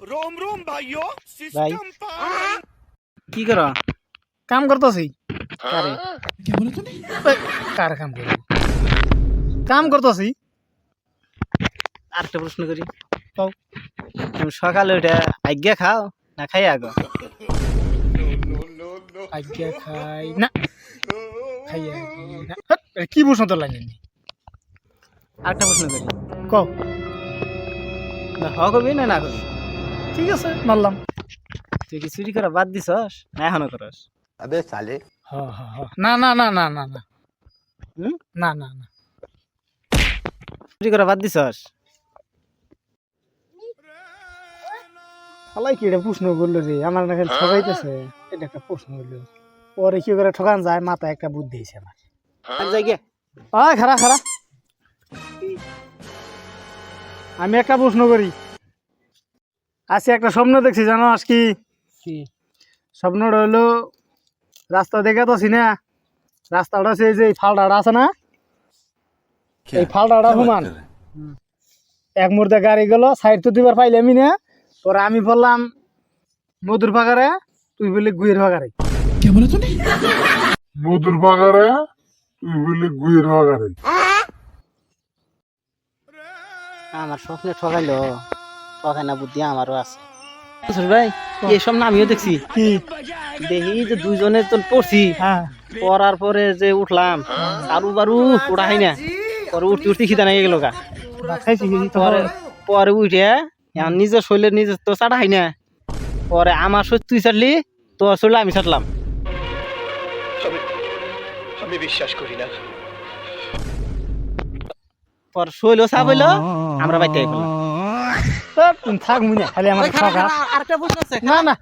Rome রোম ভাইও system পার কি করা? কাম করতেছি। হ্যাঁ? কারে? কি বলে তুমি? কার কাম করি কাম করতেছি। আরেকটা প্রশ্ন করি। পাও তুমি সকালে ওটা আজ্ঞা খাও না খাই আগো আজ্ঞা খাই না। হ্যাঁ, কি প্রশ্ন তো লাগে? আরেকটা প্রশ্ন করি। কবি না না কবি? ঠিক আছে মারলাম। তুই কি চুরি করা বাদ দিছস? না এখনও করস। আবে সালে। না না না না না না। হুম? না না না। চুরি করা বাদ দিছস? আলাই কি এটা প্রশ্ন করল রে আমার না হ্যাঁ? ঠকাইতেছে? এটা একটা প্রশ্ন করল। পরে কি করে ঠকান যায় মাথায় একটা বুদ্ধি হয়েছে আমার। আ খারা খারা আমি একটা প্রশ্ন করি আজকে একটা স্বপ্ন দেখছি জানো আজ কি? স্বপ্নটা হলো রাস্তা দেখে তো না রাস্তাটা সেই যে এই ফালটাটা আছে না? এই ফালটাটা সমান এক মুহূর্তে গাড়ি গেল সাইড তো দুবার পাইলামই না। পরে আমি বললাম মধুর পাকারে তুই বলি গুয়ের পাকারে মধুর বাগারে তুই বলি গুয়ের বাগারে আমার স্বপ্নে ঠকাইলো। ঠকাই বুদ্ধি আমারও আছে। ভাই আমিও দেখছি। দেখি যে দুইজনে তো পড়ছি। হ্যাঁ। পড়ার পরে যে উঠলাম কারু বারু ওটা হয় না। পরে উঠতে উঠতে খিদা নাই গেল গা। পরে পরে উঠে এখন নিজের শরীরের নিজের তো চাটা হয় না। পরে আমার শরীর তুই ছাড়লি তোর শরীর আমি ছাড়লাম। আমি বিশ্বাস করি না। পর শৈল চাপ হইল আমরা বাইতে গেলাম থাক মুই না খালি আমার না না